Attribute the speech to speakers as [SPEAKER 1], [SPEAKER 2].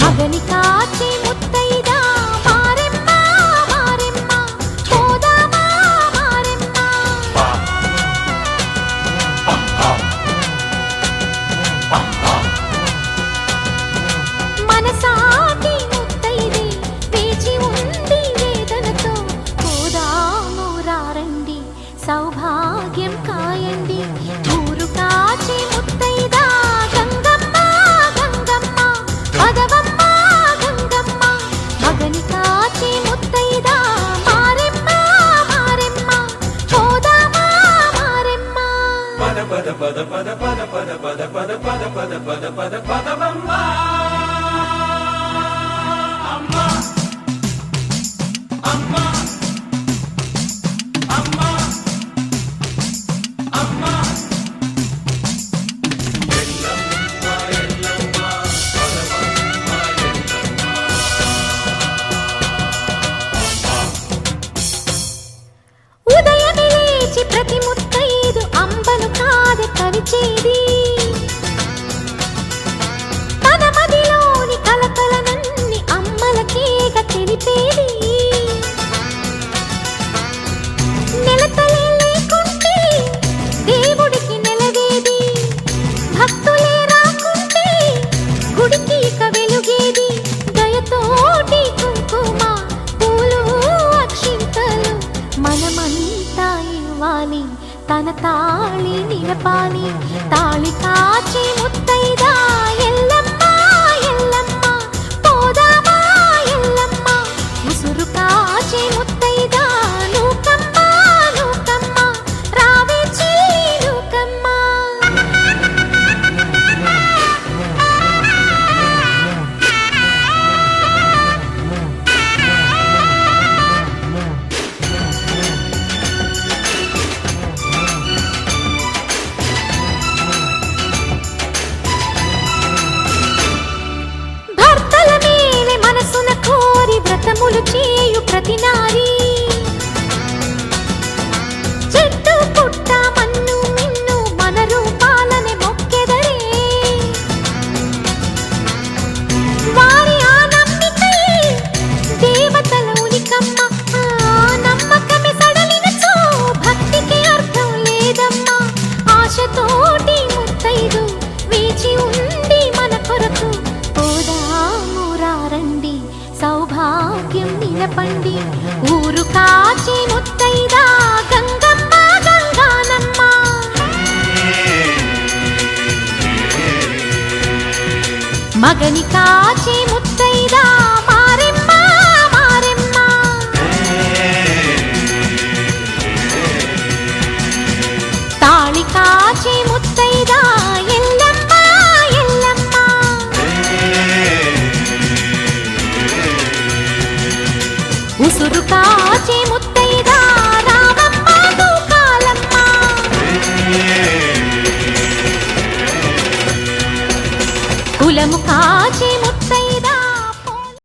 [SPEAKER 1] మగని కాచి ముత్తైదా మారెమ్మ మారెమ్మ. పోదామా మారెమ్మ. మనసాటి ముత్తైది వేచి ఉంది వేదనతో పోదాము రారండి సౌభ
[SPEAKER 2] పద పద పద పద పద పద
[SPEAKER 1] தன தாளி நிலப்பாளி தாளி காட்சி முத்து చెప్పండి. ఊరు కాచి ముత్తైదా గంగమ్మ గంగానమ్మ. మగని కాచి ముత్తైదా ముసురు కాచి ముత్తు